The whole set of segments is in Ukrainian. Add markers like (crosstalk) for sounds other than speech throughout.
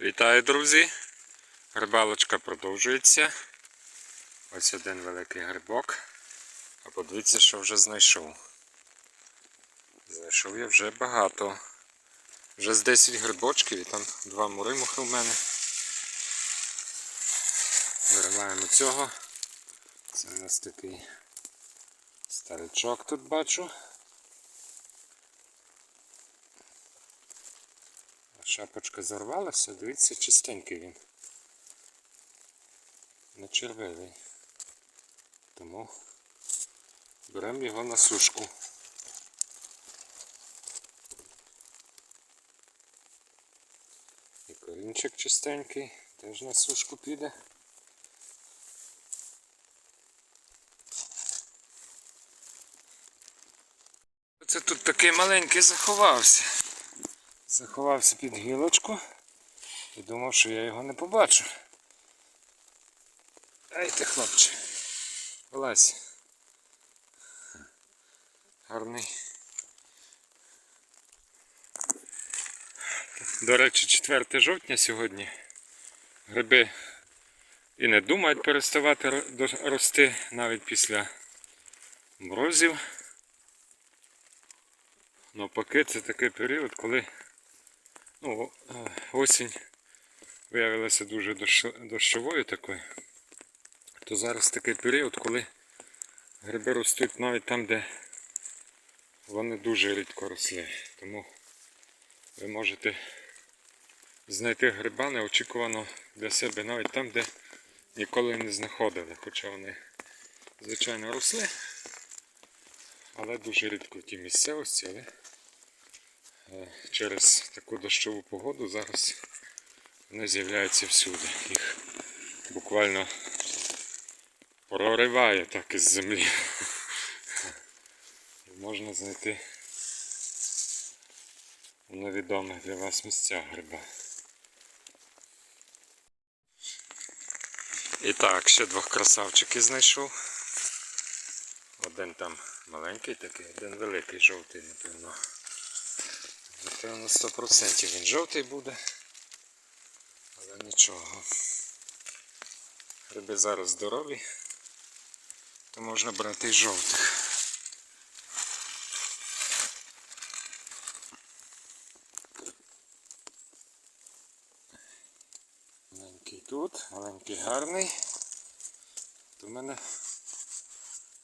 Вітаю, друзі! Грибалочка продовжується. Ось один великий грибок. А подивіться, що вже знайшов. Знайшов я вже багато. Вже з 10 грибочків і там два муримухи в мене. Вириваємо цього. Це у нас такий старичок тут бачу. Шапочка зарвалася, дивіться, чистенький він. Не червивий. Тому беремо його на сушку. І корінчик чистенький, теж на сушку піде. Це тут такий маленький заховався. Заховався під гілочку і думав, що я його не побачу. Ай ти, хлопче. Вилазь. Гарний. До речі, 4 жовтня сьогодні. Гриби і не думають переставати рости навіть після морозів. Навпаки, це такий період, коли ну, е, осінь виявилася дуже дощовою такою, то зараз такий період, коли гриби ростуть навіть там, де вони дуже рідко росли. Тому ви можете знайти гриба неочікувано для себе навіть там, де ніколи не знаходили. Хоча вони, звичайно, росли, але дуже рідко в тій місцевості, але через таку дощову погоду зараз вони з'являються всюди. Їх буквально прориває так із землі. І можна знайти у невідомих для вас місцях гриба. І так, ще двох красавчиків знайшов. Один там маленький такий, один великий жовтий, напевно. Напевно, 100% він жовтий буде. Але нічого. Гриби зараз здорові, то можна брати жовтих. Маленький тут, маленький гарний. У мене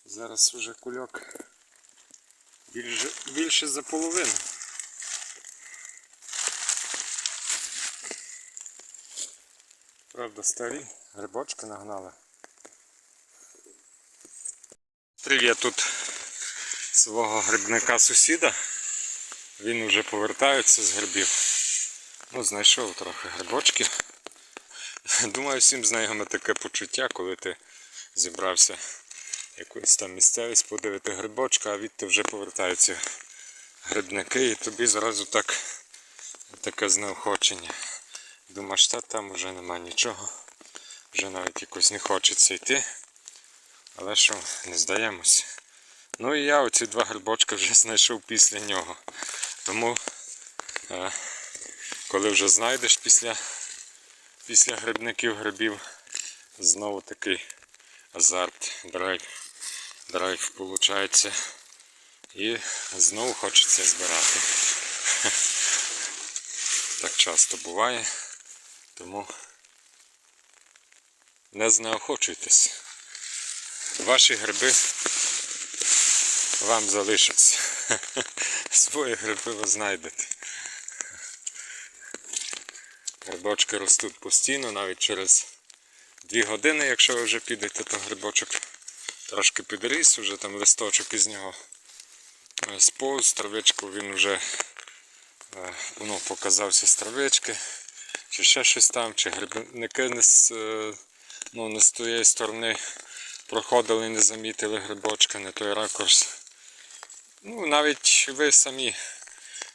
зараз вже кульок більше, більше за половину. Правда, старі грибочки нагнали. Привіт тут свого грибника сусіда. Він вже повертається з грибів. Ну, знайшов трохи грибочків. Думаю, всім знайоме таке почуття, коли ти зібрався якусь там місцевість подивити грибочка, а відти вже повертаються грибники і тобі зразу так таке знеохочення. Думаєш, та там вже нема нічого. Вже навіть якось не хочеться йти. Але що, не здаємось. Ну і я оці два грибочки вже (laughs) знайшов після нього. Тому, е, коли вже знайдеш після, після грибників грибів, знову такий азарт, драйв, драйв виходить. І знову хочеться збирати. (laughs) Так часто буває. Тому не знеохочуйтесь. Ваші гриби вам залишаться. (laughs) Свої гриби ви знайдете. Грибочки ростуть постійно, навіть через 2 години, якщо ви вже підете, то грибочок трошки підріс, вже там листочок із нього е, сповз, травичку він вже ну, показався з травички, чи ще щось там, чи грибники не з, е, ну, не з тієї сторони проходили і не замітили грибочка, не той ракурс. Ну, навіть ви самі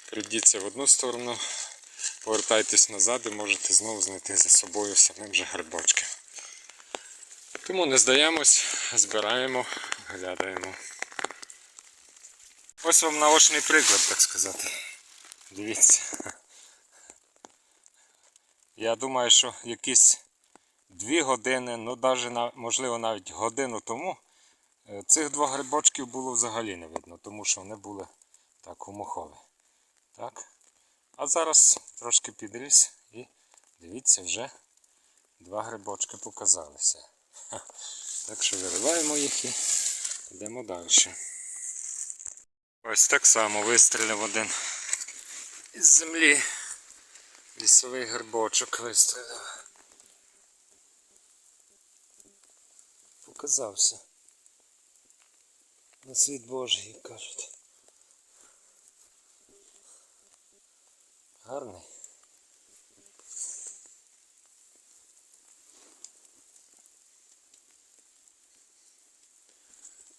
прийдіться в одну сторону, повертайтесь назад і можете знову знайти за собою самим же грибочки. Тому не здаємось, збираємо, глядаємо. Ось вам наочний приклад, так сказати. Дивіться. Я думаю, що якісь дві години, ну навіть можливо навіть годину тому е, цих двох грибочків було взагалі не видно, тому що вони були так умохові. Так? А зараз трошки підріс і дивіться, вже два грибочки показалися. Так що вириваємо їх і йдемо далі. Ось так само вистрілив один із землі. Лісовий грибочок вистрілив. Показався. На світ Божий, як кажуть. Гарний.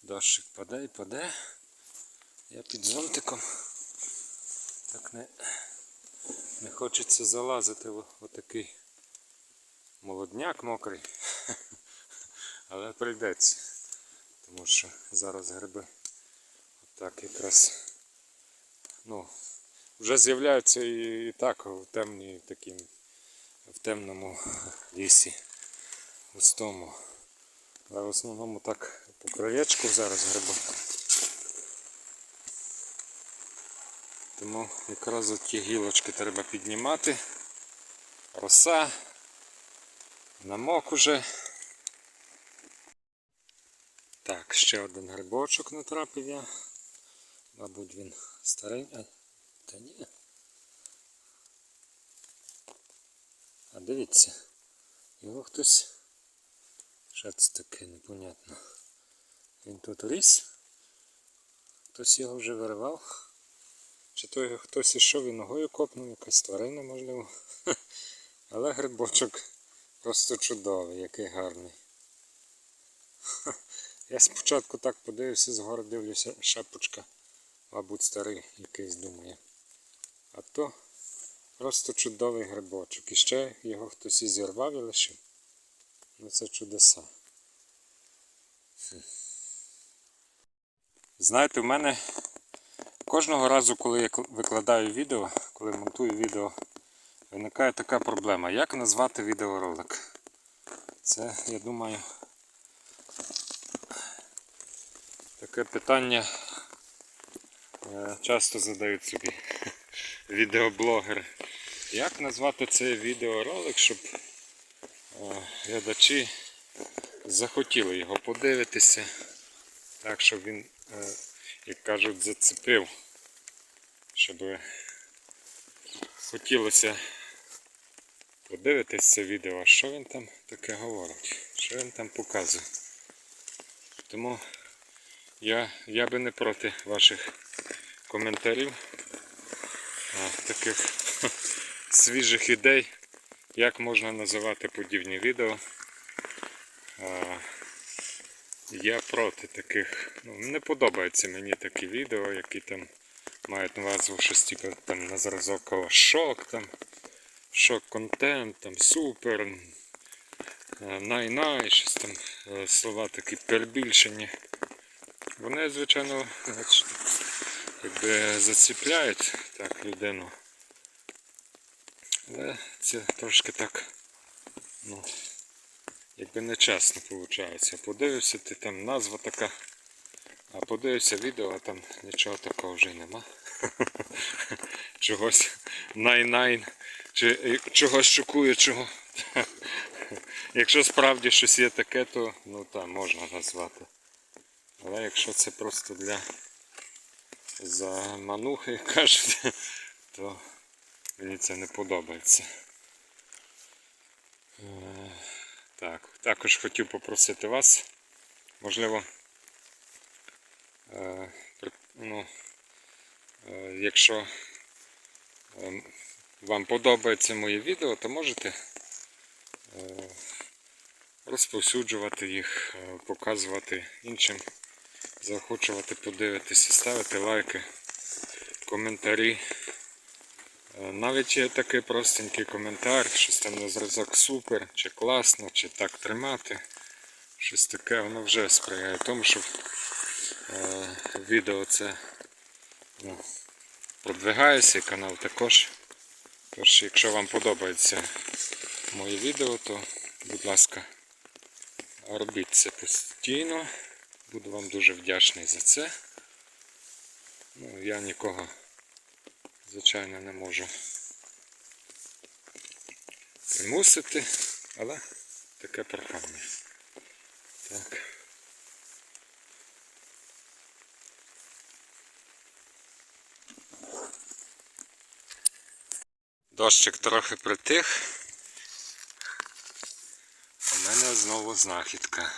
Дощик паде і паде. Я під зонтиком. Так не, не хочеться залазити в отакий молодняк мокрий. (laughs) Але прийдеться. Тому що зараз гриби отак якраз ну, вже з'являються і, і так в темній таким в темному лісі густому. Але в основному так по краєчку зараз гриби. Тому якраз от ті гілочки треба піднімати. Роса. Намок уже. Так, ще один грибочок натрапив я. Мабуть він старий. А, та ні. А дивіться, його хтось. Що це таке непонятно. Він тут ріс. Хтось його вже виривав. Чи то хтось ішов і ногою копнув, якась тварина можливо. (laughs) Але грибочок просто чудовий, який гарний. (laughs) Я спочатку так подивився, згори дивлюся, шапочка, мабуть, старий якийсь думає. А то просто чудовий грибочок. І ще його хтось і зірвав і лишив. Ну це чудеса. Знаєте, в мене кожного разу, коли я викладаю відео, коли монтую відео, виникає така проблема. Як назвати відеоролик? Це, я думаю, таке питання е, часто задають собі (laughs) відеоблогери. Як назвати цей відеоролик, щоб е, глядачі захотіли його подивитися, так, щоб він, е, як кажуть, зацепив, щоб хотілося подивитись це відео, що він там таке говорить, що він там показує. Тому я, я би не проти ваших коментарів, а, таких (laughs) свіжих ідей, як можна називати подібні відео. Я проти таких. Ну, не подобаються мені такі відео, які там мають назву щось типу там на зразок шок, там, шок контент, там супер, е, най-най, щось там е, слова такі перебільшені. Вони, звичайно, якби заціпляють так людину. Але це трошки так, ну, якби нечесно виходить. Подивився ти там назва така, а подивився відео, а там нічого такого вже нема. (laughs) Чогось най-най, чи е, чогось чого. (laughs) Якщо справді щось є таке, то ну там можна назвати. Але якщо це просто для заманухи, як (laughs) кажуть, то мені це не подобається. Так, також хотів попросити вас, можливо, е, ну, е, якщо е, вам подобається моє відео, то можете е, розповсюджувати їх, е, показувати іншим, заохочувати подивитися, ставити лайки, коментарі. Навіть є такий простенький коментар, щось там на зразок супер, чи класно, чи так тримати. Щось таке, воно вже сприяє тому, щоб е, відео це ну, продвигається, і канал також Тож, якщо вам подобається моє відео, то, будь ласка, робіть це постійно. Буду вам дуже вдячний за це. Ну, я нікого, звичайно, не можу примусити, але таке прохання. Так. Дощик трохи притих. У мене знову знахідка.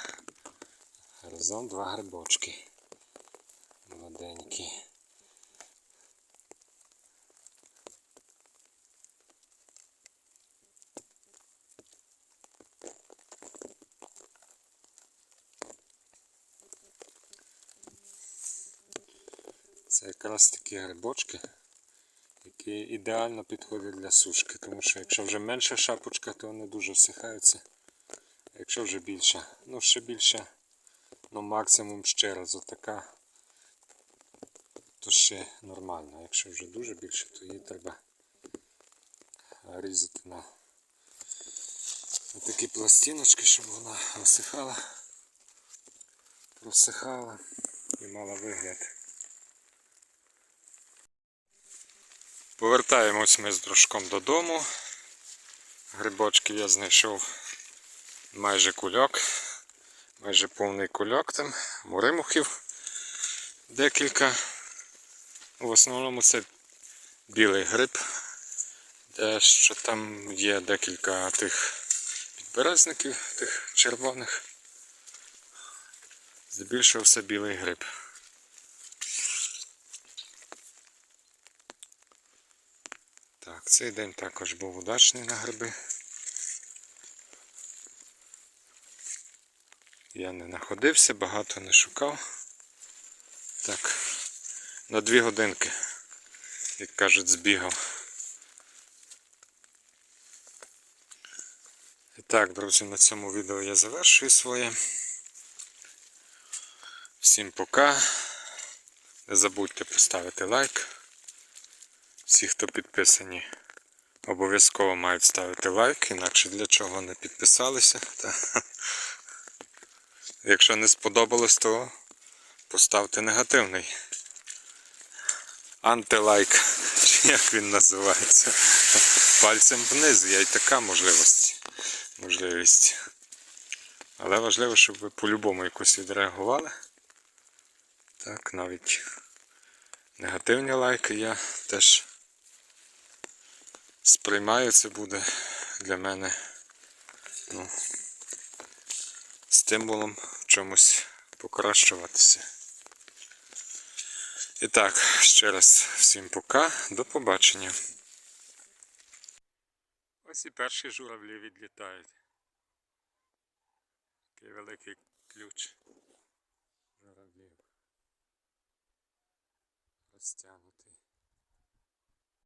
Разом два грибочки. Молоденькі. Це якраз такі грибочки, які ідеально підходять для сушки, тому що якщо вже менша шапочка, то вони дуже всихаються. А якщо вже більша, ну ще більше, ну максимум ще раз отака, то ще нормально. Якщо вже дуже більше, то її треба різати на такі пластиночки, щоб вона висихала, просихала і мала вигляд. Повертаємось ми з дружком додому. Грибочків я знайшов майже кульок, майже повний кульок там, моримухів декілька. В основному це білий гриб, де що там є декілька тих підберезників, тих червоних. Здебільшого все білий гриб. Так, цей день також був удачний на гриби. Я не знаходився, багато не шукав. Так, на дві годинки, як кажуть, збігав. І так, друзі, на цьому відео я завершую своє. Всім пока. Не забудьте поставити лайк. Всі, хто підписані, обов'язково мають ставити лайк, інакше для чого не підписалися. Та... Якщо не сподобалось, то поставте негативний. Антилайк, чи як він називається. Пальцем вниз, є й така можливість. можливість. Але важливо, щоб ви по-любому якось відреагували. Так, навіть негативні лайки я теж сприймаю, це буде для мене ну, стимулом чомусь покращуватися. І так, ще раз всім пока, до побачення. Ось і перші журавлі відлітають. Такий великий ключ журавлів розтягнутий.